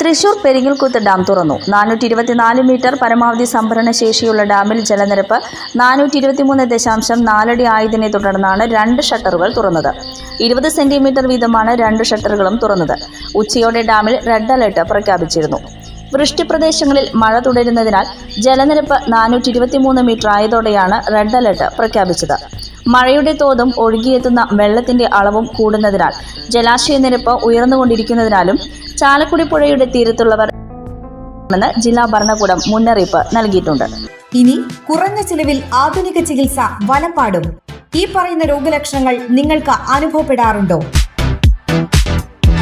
Thrissur Peringalkuthu dam തുറന്നു. നാനൂറ്റി ഇരുപത്തിനാല് മീറ്റർ പരമാവധി സംഭരണ ശേഷിയുള്ള ഡാമിൽ ജലനിരപ്പ് നാനൂറ്റി ഇരുപത്തിമൂന്ന് ദശാംശം നാലടി ആയതിനെ തുടർന്നാണ് രണ്ട് ഷട്ടറുകൾ തുറന്നത്. ഇരുപത് സെന്റിമീറ്റർ വീതമാണ് രണ്ട് ഷട്ടറുകളും തുറന്നത്. ഉച്ചയോടെ ഡാമിൽ റെഡ് അലർട്ട് പ്രഖ്യാപിച്ചിരുന്നു. വൃഷ്ടിപ്രദേശങ്ങളിൽ മഴ തുടരുന്നതിനാൽ ജലനിരപ്പ് നാനൂറ്റി ഇരുപത്തിമൂന്ന് മീറ്റർ ആയതോടെയാണ് റെഡ് അലർട്ട് പ്രഖ്യാപിച്ചത്. മഴയുടെ തോതും ഒഴുകിയെത്തുന്ന വെള്ളത്തിന്റെ അളവും കൂടുന്നതിനാൽ ജലാശയ നിരപ്പ് ഉയർന്നുകൊണ്ടിരിക്കുന്നതിനാലും ചാലക്കുടി പുഴയുടെ തീരത്തുള്ളവർ ജില്ലാ ഭരണകൂടം മുന്നറിയിപ്പ് നൽകിയിട്ടുണ്ട്. ഇനി കുറഞ്ഞ ചിലവിൽ ആധുനിക ചികിത്സ വലപ്പാടും ഈ പറയുന്ന രോഗലക്ഷണങ്ങൾ നിങ്ങൾക്ക് അനുഭവപ്പെടാറുണ്ടോ?